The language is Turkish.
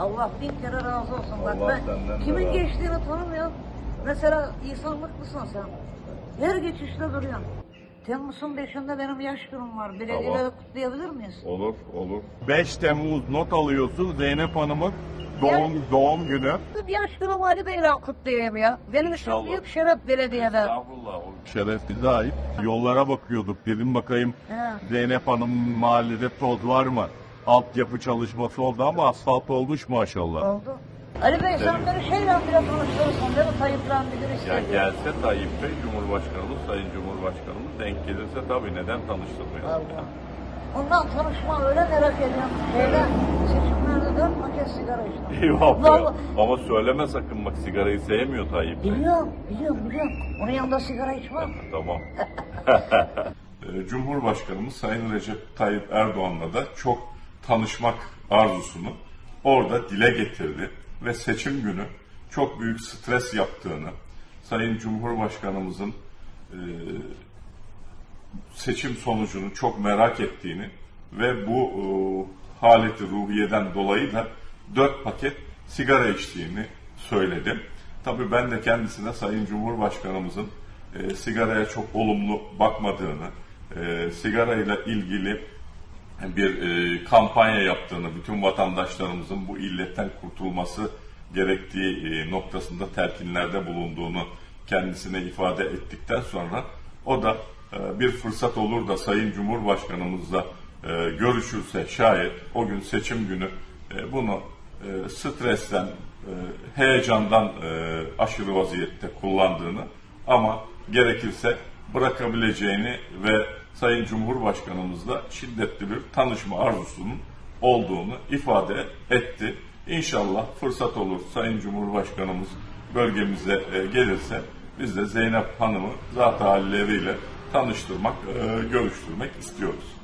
Allah bin kere razı olsun. Bak Allah ben kimin razı geçtiğini tanımıyorum. Mesela insanlıklısın sen. Her geçişte duruyorsun. Temmuz'un 5'inde benim yaş günüm var. Belediyeleri Tamam. kutlayabilir miyiz? Olur, olur. 5 Temmuz not alıyorsun Zeynep Hanım'ın doğum, doğum günü. Bir yaş günüm Ali Bey'le kutlayayım ya. Benim için büyük şeref belediyede. Estağfurullah. o Şeref bize ait. Yollara bakıyorduk. Dedim bakayım He. Zeynep Hanım mahallede toz var mı? Altyapı çalışması oldu ama asfalt olmuş maşallah. Oldu. Ali Bey sen beni şeyle bile tanıştırırsın değil mi? Tayyip'le bir Ya istedi. gelse Tayyip Bey, Cumhurbaşkanımız, Sayın Cumhurbaşkanımız denk gelirse tabii neden tanıştırmayalım ya? Ondan tanışma öyle merak ediyorum. Şeyler seçimlerde dört paket sigara içtim. Eyvah Vallahi- be. Ama söyleme sakın bak sigarayı sevmiyor Tayyip Bey. Biliyorum, biliyorum, biliyorum. Onun yanında sigara içmem. tamam. Ee, Cumhurbaşkanımız Sayın Recep Tayyip Erdoğan'la da çok tanışmak arzusunu orada dile getirdi ve seçim günü çok büyük stres yaptığını, Sayın Cumhurbaşkanımızın e, seçim sonucunu çok merak ettiğini ve bu e, haleti ruhiyeden dolayı da dört paket sigara içtiğini söyledim. Tabii ben de kendisine Sayın Cumhurbaşkanımızın e, sigaraya çok olumlu bakmadığını, e, sigarayla ilgili bir e, kampanya yaptığını, bütün vatandaşlarımızın bu illetten kurtulması gerektiği e, noktasında telkinlerde bulunduğunu kendisine ifade ettikten sonra o da e, bir fırsat olur da Sayın Cumhurbaşkanımızla e, görüşürse şayet o gün seçim günü e, bunu e, stresten, e, heyecandan e, aşırı vaziyette kullandığını ama gerekirse bırakabileceğini ve Sayın Cumhurbaşkanımızla şiddetli bir tanışma arzusunun olduğunu ifade etti. İnşallah fırsat olur Sayın Cumhurbaşkanımız bölgemize e, gelirse biz de Zeynep Hanım'ı zat halleriyle tanıştırmak, e, görüştürmek istiyoruz.